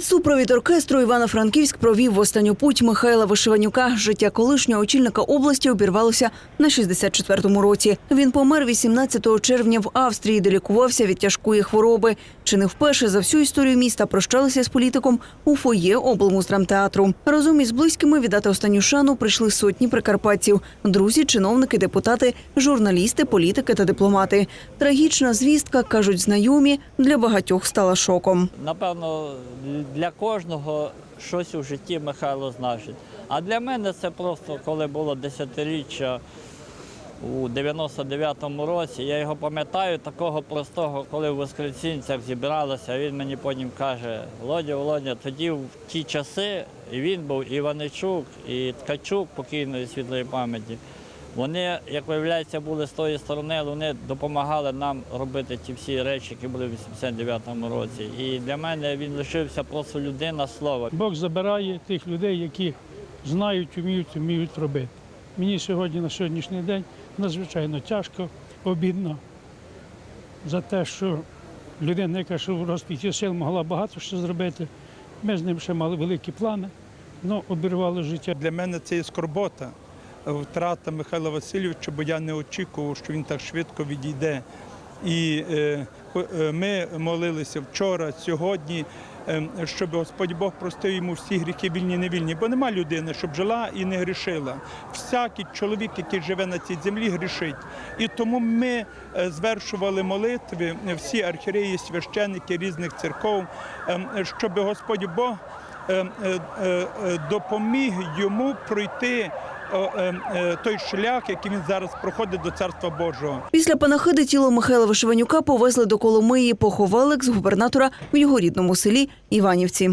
Під супровід оркестру Івано-Франківськ провів в останню путь Михайла Вишиванюка. Життя колишнього очільника області обірвалося на 64-му році. Він помер 18 червня в Австрії, де лікувався від тяжкої хвороби. Чи не вперше за всю історію міста прощалися з політиком у фоє облмуздрамтеатру. Разом із близькими віддати останню шану прийшли сотні прикарпатців: друзі, чиновники, депутати, журналісти, політики та дипломати. Трагічна звістка, кажуть знайомі, для багатьох стала шоком. Напевно, для кожного щось у житті Михайло значить. А для мене це просто коли було десятиріччя у 99-му році. Я його пам'ятаю такого простого, коли в Воскресінцях зібралися. Він мені потім каже: Володя, Володя, тоді в ті часи і він був Іваничук, і Ткачук покійної світлої пам'яті. Вони, як виявляється, були з тої сторони, але вони допомагали нам робити ті всі речі, які були в 89-му році. І для мене він лишився просто людина слова. Бог забирає тих людей, які знають, вміють, вміють робити. Мені сьогодні на сьогоднішній день надзвичайно тяжко, обідно за те, що людина, яка що в розквіті сил могла багато що зробити. Ми з ним ще мали великі плани, але обірвали життя. Для мене це є скорбота, втрата Михайла Васильовича, бо я не очікував, що він так швидко відійде. І е, е, ми молилися вчора, сьогодні, е, щоб Господь Бог простив йому всі гріхи вільні, невільні. Бо нема людини, щоб жила і не грішила. Всякий чоловік, який живе на цій землі, грішить. І тому ми звершували молитви, всі архіреї, священники різних церков, щоб Господь Бог допоміг йому пройти той шлях, який він зараз проходить до Царства Божого. Після панахиди тіло Михайла Вишиванюка повезли до Коломиї, поховали екс-губернатора в його рідному селі Іванівці.